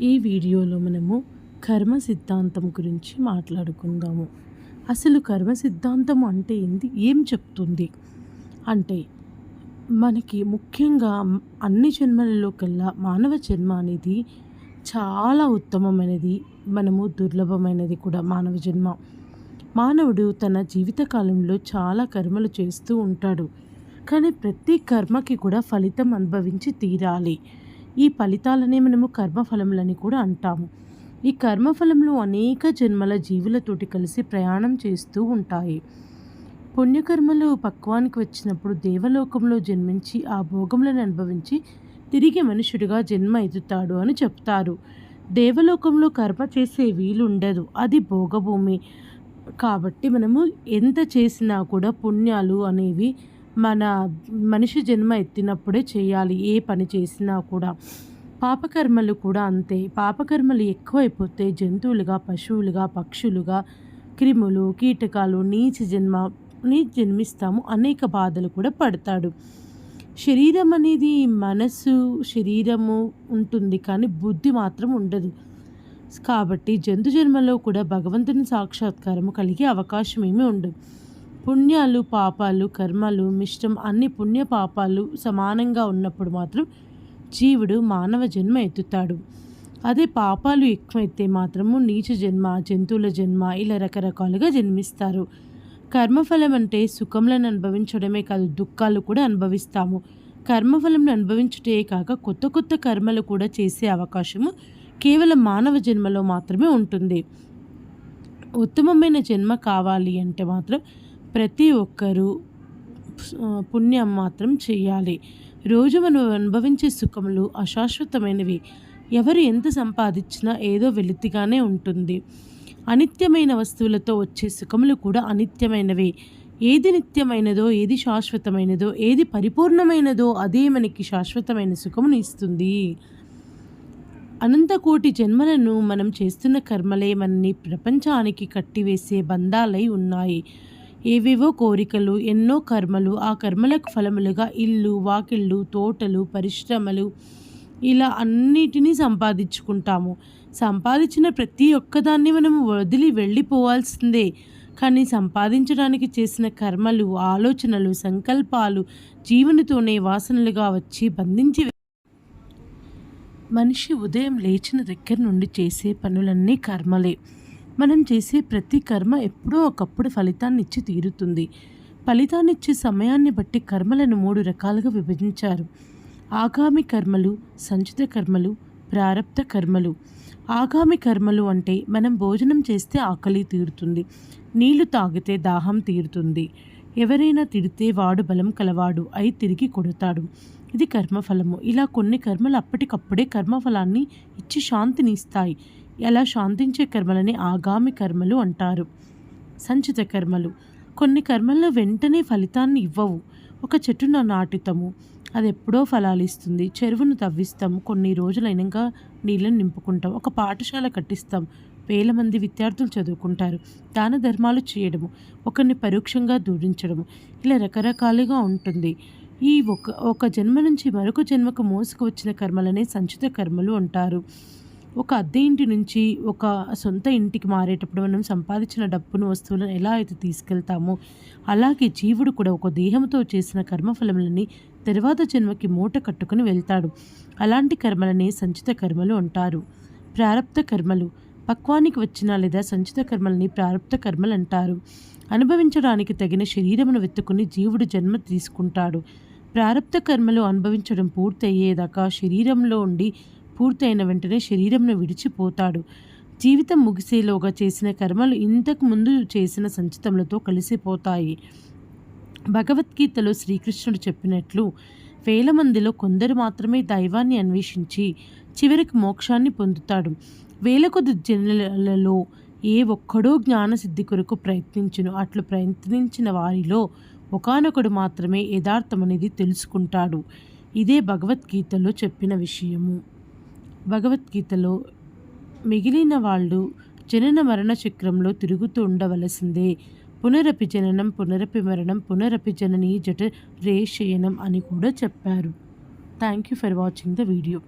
ఈ వీడియోలో మనము కర్మ సిద్ధాంతం గురించి మాట్లాడుకుందాము. అసలు కర్మ సిద్ధాంతం అంటే ఏంది? ఏం చెప్తుంది? అంటే మనకి ముఖ్యంగా అన్ని జన్మలలో కల్లా మానవ జన్మ అనేది చాలా ఉత్తమమైనది మనము దుర్లభమైనది కూడా మానవ జన్మ. మానవుడు తన జీవితకాలంలో చాలా కర్మలు చేస్తూ ఉంటాడు. కానీ ప్రతి కర్మకి కూడా ఫలితం అనుభవించి తీరాలి. ఈ ఫలితాలనే మనము కర్మఫలములని కూడా అంటాము. ఈ కర్మఫలములు అనేక జన్మల జీవులతోటి కలిసి ప్రయాణం చేస్తూ ఉంటాయి. పుణ్యకర్మలు పక్వానికి వచ్చినప్పుడు దేవలోకంలో జన్మించి ఆ భోగములను అనుభవించి తిరిగి మనుషుడిగా జన్మ ఎదుతాడు అని చెప్తారు. దేవలోకంలో కర్మ చేసే వీలుండదు. అది భోగభూమి. కాబట్టి మనము ఎంత చేసినా కూడా పుణ్యాలు అనేవి మన మనిషి జన్మ ఎత్తినప్పుడే చేయాలి ఏ పని చేసినా కూడా. పాపకర్మలు కూడా అంతే. పాపకర్మలు ఎక్కువైపోతే జంతువులుగా పశువులుగా పక్షులుగా క్రిములు కీటకాలు నీచ జన్మ నీ జన్మిస్తాము. అనేక బాధలు కూడా పడతాడు. శరీరం అనేది మనసు శరీరము ఉంటుంది కానీ బుద్ధి మాత్రం ఉండదు. కాబట్టి జంతు జన్మలో కూడా భగవంతుని సాక్షాత్కారము కలిగే అవకాశం ఏమీ ఉండదు. పుణ్యాలు పాపాలు కర్మలు మిష్టం అన్ని పుణ్య పాపాలు సమానంగా ఉన్నప్పుడు మాత్రం జీవుడు మానవ జన్మ ఎత్తుతాడు. అదే పాపాలు ఎక్కువైతే మాత్రము నీచ జన్మ జంతువుల జన్మ ఇలా రకరకాలుగా జన్మిస్తారు. కర్మఫలం అంటే సుఖంలను అనుభవించడమే కాదు దుఃఖాలు కూడా అనుభవిస్తాము. కర్మఫలం అనుభవించుటే కాక కొత్త కొత్త కర్మలు కూడా చేసే అవకాశము కేవలం మానవ జన్మలో మాత్రమే ఉంటుంది. ఉత్తమమైన జన్మ కావాలి అంటే మాత్రం ప్రతి ఒక్కరూ పుణ్యం మాత్రం చేయాలి. రోజు మనం అనుభవించే సుఖములు అశాశ్వతమైనవి. ఎవరు ఎంత సంపాదించినా ఏదో వెలితిగానే ఉంటుంది. అనిత్యమైన వస్తువులతో వచ్చే సుఖములు కూడా అనిత్యమైనవి. ఏది నిత్యమైనదో ఏది శాశ్వతమైనదో ఏది పరిపూర్ణమైనదో అదే మనకి శాశ్వతమైన సుఖమును ఇస్తుంది. అనంతకోటి జన్మలను మనం చేస్తున్న కర్మలే మనని ప్రపంచానికి కట్టివేసే బంధాలై ఉన్నాయి. ఏవేవో కోరికలు ఎన్నో కర్మలు ఆ కర్మలకు ఫలములుగా ఇల్లు వాకిళ్ళు తోటలు పరిశ్రమలు ఇలా అన్నిటినీ సంపాదించుకుంటాము. సంపాదించిన ప్రతి ఒక్కదాన్ని మనం వదిలి వెళ్ళిపోవాల్సిందే. కానీ సంపాదించడానికి చేసిన కర్మలు ఆలోచనలు సంకల్పాలు జీవనతోనే వాసనలుగా వచ్చి బంధించి మనిషి ఉదయం లేచిన దగ్గర నుండి చేసే పనులన్నీ కర్మలే. మనం చేసే ప్రతి కర్మ ఎప్పుడో ఒకప్పుడు ఫలితాన్ని ఇచ్చి తీరుతుంది. ఫలితాన్నిచ్చే సమయాన్ని బట్టి కర్మలను మూడు రకాలుగా విభజించారు. ఆగామి కర్మలు సంచిత కర్మలు ప్రారబ్ధ కర్మలు. ఆగామి కర్మలు అంటే మనం భోజనం చేస్తే ఆకలి తీరుతుంది. నీళ్ళు తాగితే దాహం తీరుతుంది. ఎవరైనా తిడితే వాడు బలం కలవాడు అయి తిరిగి కొడతాడు. ఇది కర్మఫలము. ఇలా కొన్ని కర్మలు అప్పటికప్పుడే కర్మఫలాన్ని ఇచ్చి శాంతిని ఇస్తాయి ఎలా శాంతించే కర్మలని ఆగామి కర్మలు అంటారు. సంచిత కర్మలు. కొన్ని కర్మల్లో వెంటనే ఫలితాన్ని ఇవ్వవు. ఒక చెట్టును నాటుతాము. అది ఎప్పుడో ఫలాలు ఇస్తుంది చెరువును తవ్విస్తాం కొన్ని రోజులైనాక నీళ్ళని నింపుకుంటాం ఒక పాఠశాల కట్టిస్తాం. వేల మంది విద్యార్థులు చదువుకుంటారు. దాన ధర్మాలు చేయడము. ఒకరిని పరోక్షంగా దూరించడము ఇలా రకరకాలుగా ఉంటుంది. ఈ ఒక ఒక జన్మ నుంచి మరొక జన్మకు మోసుకు వచ్చిన కర్మలనే సంచిత కర్మలు అంటారు. ఒక అద్దె ఇంటి నుంచి ఒక సొంత ఇంటికి మారేటప్పుడు మనం సంపాదించిన డబ్బును వస్తువులను ఎలా అయితే తీసుకెళ్తామో అలాగే జీవుడు కూడా ఒక దేహంతో చేసిన కర్మఫలములని తర్వాత జన్మకి మూట కట్టుకుని వెళ్తాడు. అలాంటి కర్మలని సంచిత కర్మలు అంటారు. ప్రారబ్ధ కర్మలు పక్వానికి వచ్చిన లేదా సంచిత కర్మలని ప్రారబ్ధ కర్మలు అంటారు. అనుభవించడానికి తగిన శరీరమును వెతుకుని జీవుడు జన్మ తీసుకుంటాడు. ప్రారబ్ధ కర్మలు అనుభవించడం పూర్తయ్యేదాకా శరీరంలో ఉండి పూర్తయిన వెంటనే శరీరంను విడిచిపోతాడు. జీవితం ముగిసేలోగా చేసిన కర్మలు ఇంతకు ముందు చేసిన సంచితములతో కలిసిపోతాయి. భగవద్గీతలో శ్రీకృష్ణుడు చెప్పినట్లు వేల మందిలో కొందరు మాత్రమే దైవాన్ని అన్వేషించి చివరికి మోక్షాన్ని పొందుతాడు. వేల కొద్ది జనులలో ఏ ఒక్కడో జ్ఞానసిద్ధి కొరకు ప్రయత్నించును. అట్లు ప్రయత్నించిన వారిలో ఒకనొకడు మాత్రమే యథార్థమనేది తెలుసుకుంటాడు. ఇదే భగవద్గీతలో చెప్పిన విషయము. భగవద్గీతలో మిగిలిన వాళ్ళు జనన మరణ చక్రంలో తిరుగుతూ ఉండవలసిందే. పునరపి జననం పునరపి మరణం పునరపి జననీ జట రేషయనం అని కూడా చెప్పారు. Thank you for watching the video